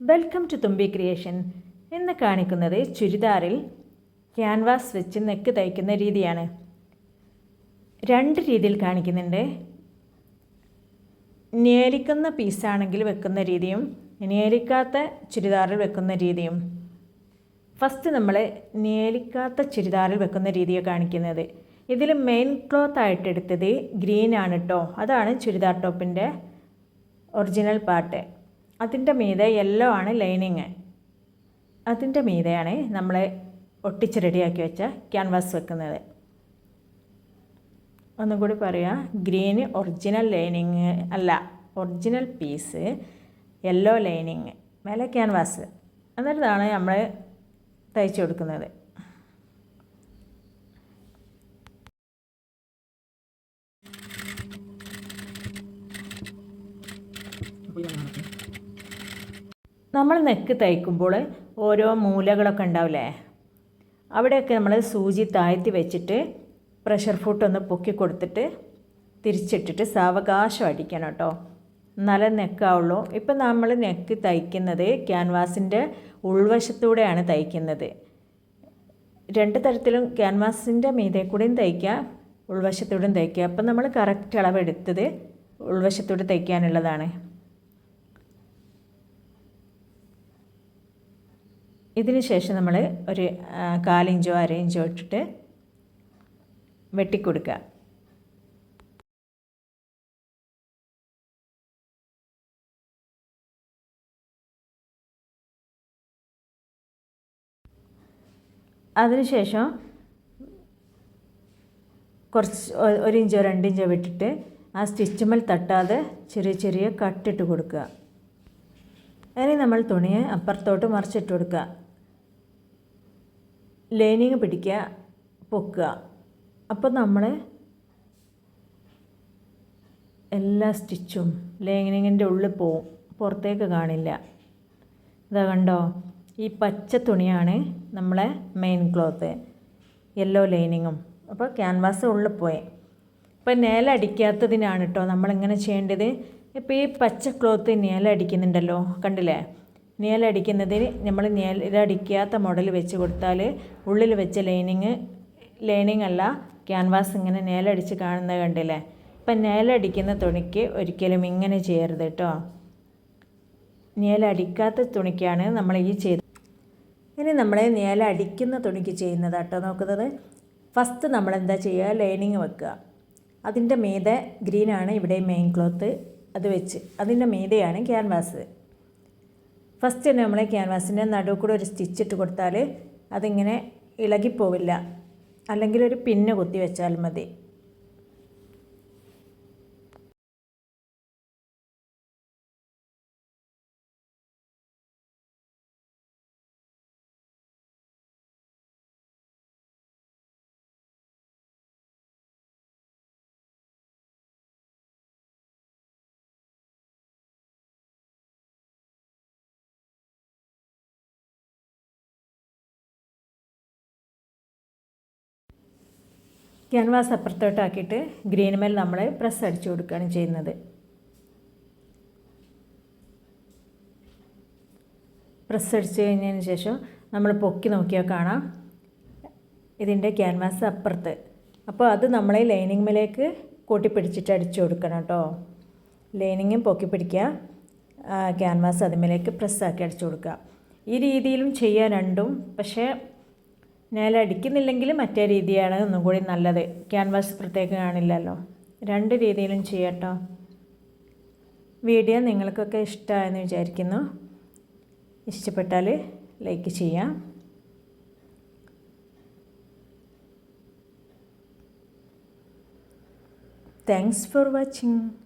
Welcome to തുമ്പി creation ഇന്ന് കാണിക്കുന്നത് ചുരിദാറിൽ ക്യാൻവാസ് വെച്ച് നെക്ക് തയ്ക്കുന്ന രീതിയാണ്. രണ്ട് രീതിയിൽ കാണിക്കുന്നുണ്ട്. നേരിക്കുന്ന പീസാണെങ്കിൽ വെക്കുന്ന രീതിയും നേരിക്കാത്ത ചുരിദാറിൽ വെക്കുന്ന രീതിയും. ഫസ്റ്റ് നമ്മൾ നേലിക്കാത്ത ചുരിദാറിൽ വെക്കുന്ന രീതിയാണ് കാണിക്കുന്നത്. ഇതിൽ മെയിൻ ക്ലോത്ത് ആയിട്ട് എടുത്തത് ഗ്രീൻ ആണ് കേട്ടോ അതാണ് ചുരിദാർ ടോപ്പിന്റെ ഒറിജിനൽ പാർട്ട് അതിന്റെ മീതെ യെല്ലോ ആണ് ലൈനിങ് അതിന്റെ മീതെയാണ് നമ്മൾ ഒട്ടിച്ച് റെഡിയാക്കി വെച്ച ക്യാൻവാസ് വെക്കുന്നത്. ഒന്നും കൂടി പറയാം ഗ്രീന് ഒറിജിനൽ ലൈനിങ് അല്ല ഒറിജിനൽ പീസ് യെല്ലോ ലൈനിങ് മേലെ ക്യാൻവാസ് എന്നിട്ടാണ് നമ്മൾ തയ്ച്ചു കൊടുക്കുന്നത്. നമ്മൾ നെക്ക് തയ്ക്കുമ്പോൾ ഓരോ മൂലകളൊക്കെ ഉണ്ടാവില്ലേ? അവിടെയൊക്കെ നമ്മൾ സൂചി താഴ്ത്തി വെച്ചിട്ട് പ്രഷർ ഫുട്ട് ഒന്ന് പൊക്കി കൊടുത്തിട്ട് തിരിച്ചിട്ടിട്ട് സാവകാശം അടിക്കണം കേട്ടോ. നല്ല നെക്കാവുള്ളൂ ഇപ്പം നമ്മൾ നെക്ക് തയ്ക്കുന്നത് ക്യാൻവാസിന്റെ ഉൾവശത്തൂടെയാണ് തയ്ക്കുന്നത്. രണ്ട് തരത്തിലും ക്യാൻവാസിന്റെ മീതെ കൂടെയും തയ്ക്കുക ഉൾവശത്തൂടെയും തയ്ക്കുക. അപ്പം നമ്മൾ കറക്റ്റ് അളവെടുത്തത് ഉൾവശത്തൂടെ തയ്ക്കാനുള്ളതാണ്. ഇതിന് ശേഷം നമ്മൾ ഒരു കാലിഞ്ചോ അരയിഞ്ചോ ഇട്ടിട്ട് വെട്ടിക്കൊടുക്കുക. അതിനുശേഷം കുറച്ച് ഒരു ഇഞ്ചോ രണ്ടിഞ്ചോ വിട്ടിട്ട് ആ സ്റ്റിച്ചുമൽ തട്ടാതെ ചെറിയ ചെറിയ കട്ടിട്ട് കൊടുക്കുക. അങ്ങനെ നമ്മൾ തുണിയെ അപ്പുറത്തോട്ട് മറിച്ചിട്ട് കൊടുക്കുക. ലൈനിങ് പിടിക്കുക പൊക്കുക അപ്പോൾ നമ്മളെ എല്ലാ സ്റ്റിച്ചും ലൈനിങ്ങിന്റെ ഉള്ളിൽ പോവും പുറത്തേക്ക് കാണില്ല. ഇതാ കണ്ടോ? ഈ പച്ച തുണിയാണ് നമ്മളെ മെയിൻ ക്ലോത്ത് യെല്ലോ ലൈനിങ്ങും അപ്പോൾ ക്യാൻവാസ് ഉള്ളിൽ പോയി. ഇപ്പോൾ നേലടിക്കാത്തതിനാണ് കേട്ടോ നമ്മളിങ്ങനെ ചെയ്യേണ്ടത്. ഇപ്പോൾ ഈ പച്ച ക്ലോത്ത് നേലടിക്കുന്നുണ്ടല്ലോ കണ്ടില്ലേ? നേലടിക്കുന്നതിന് നമ്മൾ നേലടിക്കാത്ത മോഡൽ വെച്ച് കൊടുത്താൽ ഉള്ളിൽ വെച്ച ലൈനിങ് ലൈനിങ് അല്ല ക്യാൻവാസ് ഇങ്ങനെ നേലടിച്ച് കാണുന്നത് കണ്ടില്ലേ? ഇപ്പം നേലടിക്കുന്ന തുണിക്ക് ഒരിക്കലും ഇങ്ങനെ ചെയ്യരുത് കേട്ടോ. നേലടിക്കാത്ത തുണിക്കാണ് നമ്മൾ ഈ ചെയ്ത് ഇനി നമ്മൾ നേലടിക്കുന്ന തുണിക്ക് ചെയ്യുന്നത് കേട്ടോ നോക്കുന്നത്. ഫസ്റ്റ് നമ്മൾ എന്താ ചെയ്യുക? ലൈനിങ് വെക്കുക. അതിന്റെ മീതെ ഗ്രീനാണ് ഇവിടെ മെയിൻ ക്ലോത്ത് അത് വെച്ച്. അതിന്റെ മീതെയാണ് ക്യാൻവാസ് ഫസ്റ്റ് തന്നെ നമ്മൾ ക്യാൻവാസിന്റെ നടുവ് കൂടെ ഒരു സ്റ്റിച്ച് ഇട്ട് കൊടുത്താൽ അതിങ്ങനെ ഇളകിപ്പോവില്ല. അല്ലെങ്കിൽ ഒരു പിന്ന് കുത്തി വെച്ചാൽ മതി. ക്യാൻവാസ് അപ്പുറത്തോട്ടാക്കിയിട്ട് ഗ്രീൻ മേൽ നമ്മൾ പ്രസ് അടിച്ചു കൊടുക്കുകയാണ് ചെയ്യുന്നത്. പ്രസ് അടിച്ചു കഴിഞ്ഞതിന് ശേഷം നമ്മൾ പൊക്കി നോക്കിയാൽ കാണാം. ഇതിന്റെ ക്യാൻവാസ് അപ്പുറത്ത്. അപ്പോൾ അത് നമ്മളെ ലൈനിങ് മേലേക്ക് കൂട്ടിപ്പിടിച്ചിട്ട് അടിച്ചു കൊടുക്കണം കേട്ടോ. ലൈനിങ്ങും പൊക്കി പിടിക്കുക. ക്യാൻവാസ് അതിമേലേക്ക് പ്രസ്സാക്കി അടിച്ചു കൊടുക്കുക. ഈ രീതിയിലും ചെയ്യാൻ രണ്ടും. പക്ഷേ നേലടിക്കുന്നില്ലെങ്കിൽ മറ്റേ രീതിയാണ് ഒന്നും കൂടി നല്ലത്. ക്യാൻവാസ് പ്രത്യേകം കാണില്ലല്ലോ. രണ്ട് രീതിയിലും ചെയ്യട്ടോ. വീഡിയോ നിങ്ങൾക്കൊക്കെ ഇഷ്ടമായെന്ന് വിചാരിക്കുന്നു. ഇഷ്ടപ്പെട്ടാൽ ലൈക്ക് ചെയ്യാം. Thanks for watching